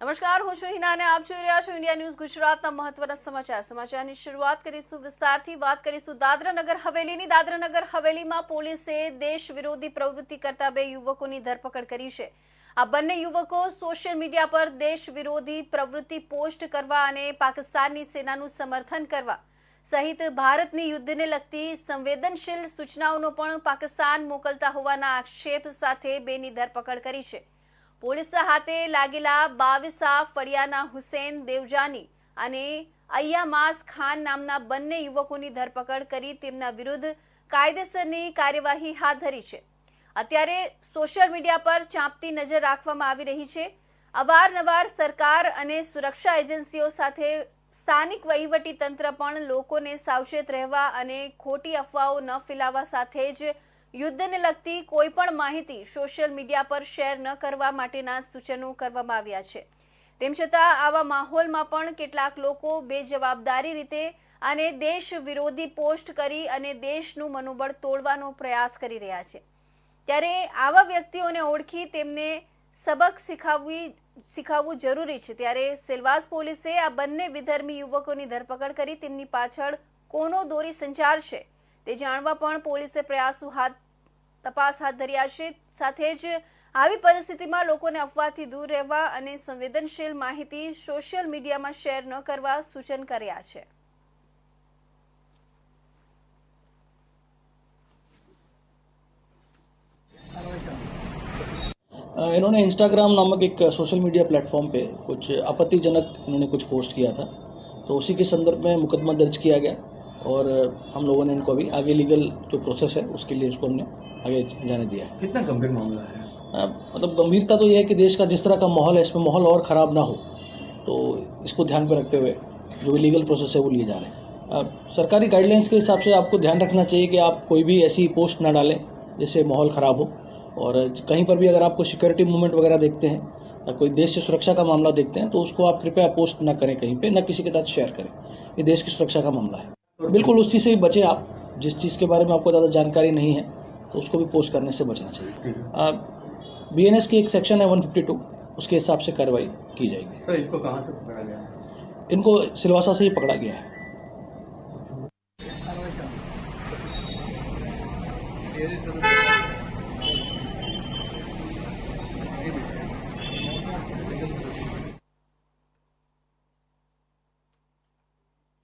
નમસ્કાર, હું છું હિના અને આપ જોઈ રહ્યા છો ઇન્ડિયા ન્યૂઝ ગુજરાતના મહત્વના સમાચાર. સમાચારની શરૂઆત કરીશું, વિસ્તારથી વાત કરીશું દાદરાનગર હવેલીની. દાદરાનગર હવેલીમાં પોલીસે દેશ વિરોધી પ્રવૃત્તિ કરતા બે યુવકોની ધરપકડ કરી છે. આ બંને યુવકો સોશિયલ મીડિયા પર દેશ વિરોધી પ્રવૃત્તિ પોસ્ટ કરવા અને પાકિસ્તાનની સેનાનું સમર્થન કરવા સહિત ભારતની યુદ્ધને લગતી સંવેદનશીલ સૂચનાઓનો પણ પાકિસ્તાન મોકલતા હોવાના આક્ષેપ સાથે બેની ધરપકડ કરી છે. પોલીસ હાથે લાગેલા બાવીસા ફળિયાના હુસેન દેવજાની અને અય્યામાસ ખાન નામના બંને યુવકોની ધરપકડ કરી તેમના વિરુદ્ધ કાયદેસરની કાર્યવાહી હાથ ધરી છે. અત્યારે સોશિયલ મીડિયા પર ચાંપતી નજર રાખવામાં આવી રહી છે. અવારનવાર સરકાર અને સુરક્ષા એજન્સીઓ સાથે સ્થાનિક વહીવટી તંત્ર પણ લોકોને સાવચેત રહેવા અને ખોટી અફવાઓ ન ફેલાવવા સાથે જ યુદ્ધને લગતી કોઈ પણ માહિતી સોશિયલ મીડિયા પર શેર ન કરવા માટેના સૂચનો કરવામાં આવ્યા છે. તેમ છતાં આવા માહોલમાં પણ કેટલાક લોકો બેજવાબદારી રીતે અને દેશ વિરોધી પોસ્ટ કરી અને દેશનું મનોબળ તોડવાનો પ્રયાસ કરી રહ્યા છે. ત્યારે આવા વ્યક્તિઓને ઓળખી તેમને સબક શીખવવી, શીખવવું જરૂરી છે. ત્યારે સેલવાસ પોલીસે આ બંને વિધર્મી યુવકોની ધરપકડ કરી. તેમની પાછળ કોનો દોરી સંચાર છે તે જાણવા પણ પોલીસે પ્રયાસો હાથ તપાસ હાથ ધર્યા છે સાથે જ આવી પરિસ્થિતિમાં લોકોને અફવાથી દૂર રહેવા અને સંવેદનશીલ માહિતી સોશિયલ મીડિયામાં શેર ન કરવા સૂચન કર્યા છે अ, इन्होंने इंस्टाग्राम नामक एक सोशल मीडिया प्लेटफॉर्म पे कुछ आपत्तिजनक इन्होंने कुछ पोस्ट किया था तो उसी के संदर्भ में मुकदमा दर्ज किया गया और अ, हम लोगों ने इनको अभी आगे लीगल जो प्रोसेस है उसके लिए इसको हमने आगे जाने दिया कितना गंभीर मामला है? अ, मतलब गंभीरता तो यह है कि देश का जिस तरह का माहौल है इसमें माहौल और ख़राब ना हो तो इसको ध्यान में रखते हुए जो भी लीगल प्रोसेस है वो लिए जा रहे हैं। अ, सरकारी गाइडलाइंस के हिसाब से आपको ध्यान रखना चाहिए कि आप कोई भी ऐसी पोस्ट ना डालें जिससे माहौल ख़राब हो। और कहीं पर भी अगर आपको सिक्योरिटी मूवमेंट वगैरह देखते हैं या कोई देश की सुरक्षा का मामला देखते हैं तो उसको आप कृपया पोस्ट ना करें कहीं पे ना किसी के साथ शेयर करें। ये देश की सुरक्षा का मामला है। बिल्कुल उस चीज़ से भी बचें आप। जिस चीज़ के बारे में आपको ज़्यादा जानकारी नहीं है तो उसको भी पोस्ट करने से बचना चाहिए। बी एन एस की एक सेक्शन है 152 उसके हिसाब से कार्रवाई की जाएगी। सर इनको कहाँ से पकड़ा गया? इनको सिलवासा से ही पकड़ा गया है। है